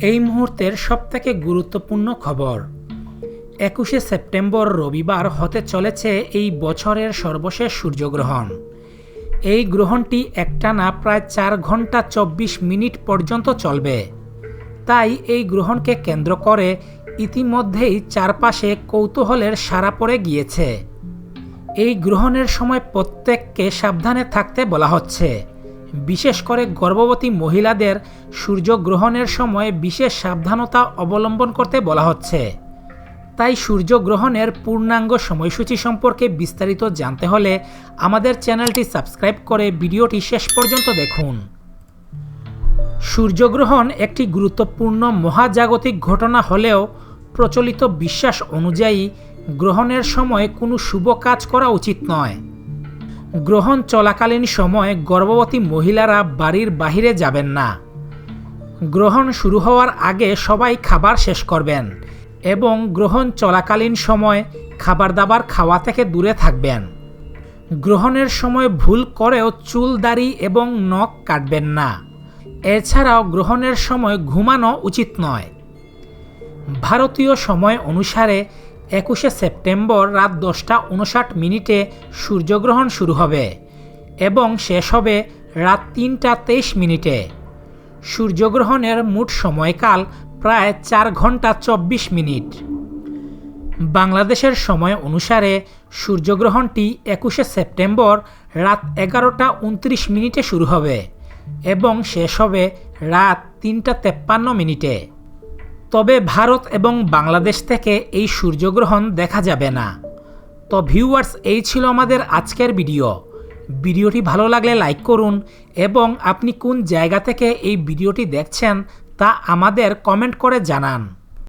এই মুহূর্তের সবথেকে গুরুত্বপূর্ণ খবর। একুশে সেপ্টেম্বর রবিবার হতে চলেছে এই বছরের সর্বশেষ সূর্যগ্রহণ। এই গ্রহণটি একটানা প্রায় চার ঘণ্টা চব্বিশ মিনিট পর্যন্ত চলবে। তাই এই গ্রহণকে কেন্দ্র করে ইতিমধ্যেই চারপাশে কৌতূহলের সারা পড়ে গিয়েছে। এই গ্রহণের সময় প্রত্যেককে সাবধানে থাকতে বলা হচ্ছে। বিশেষ করে গর্ভবতী মহিলাদের সূর্যগ্রহণের সময় বিশেষ সাবধানতা অবলম্বন করতে বলা হচ্ছে। তাই সূর্যগ্রহণের পূর্ণাঙ্গ সময়সূচি সম্পর্কে বিস্তারিত জানতে হলে আমাদের চ্যানেলটি সাবস্ক্রাইব করে ভিডিওটি শেষ পর্যন্ত দেখুন। সূর্যগ্রহণ একটি গুরুত্বপূর্ণ মহাজাগতিক ঘটনা হলেও প্রচলিত বিশ্বাস অনুযায়ী গ্রহণের সময় কোনো শুভ কাজ করা উচিত নয়। গ্রহণ চলাকালীন সময় গর্ভবতী মহিলারা বাড়ির বাহিরে যাবেন না। গ্রহণ শুরু হওয়ার আগে সবাই খাবার শেষ করবেন এবং গ্রহণ চলাকালীন সময় খাবার দাবার খাওয়া থেকে দূরে থাকবেন। গ্রহণের সময় ভুল করেও চুল, দাড়ি এবং নখ কাটবেন না। এছাড়াও গ্রহণের সময় ঘুমানো উচিত নয়। ভারতীয় সময় অনুসারে একুশে সেপ্টেম্বর রাত দশটা উনষাট মিনিটে সূর্যগ্রহণ শুরু হবে এবং শেষ হবে রাত তিনটা তেইশ মিনিটে। সূর্যগ্রহণের মোট সময়কাল প্রায় চার ঘণ্টা চব্বিশ মিনিট। বাংলাদেশের সময় অনুসারে সূর্যগ্রহণটি একুশে সেপ্টেম্বর রাত এগারোটা উনত্রিশ মিনিটে শুরু হবে এবং শেষ হবে রাত তিনটা তেপ্পান্ন মিনিটে। তবে ভারত এবং বাংলাদেশ থেকে এই সূর্যগ্রহণ দেখা যাবে না। তো ভিউয়ার্স এই ছিল আমাদের আজকের ভিডিও ভিডিওটি ভালো লাগলে লাইক করুন এবং আপনি কোন জায়গা থেকে এই ভিডিওটি দেখছেন তা আমাদের কমেন্ট করে জানান।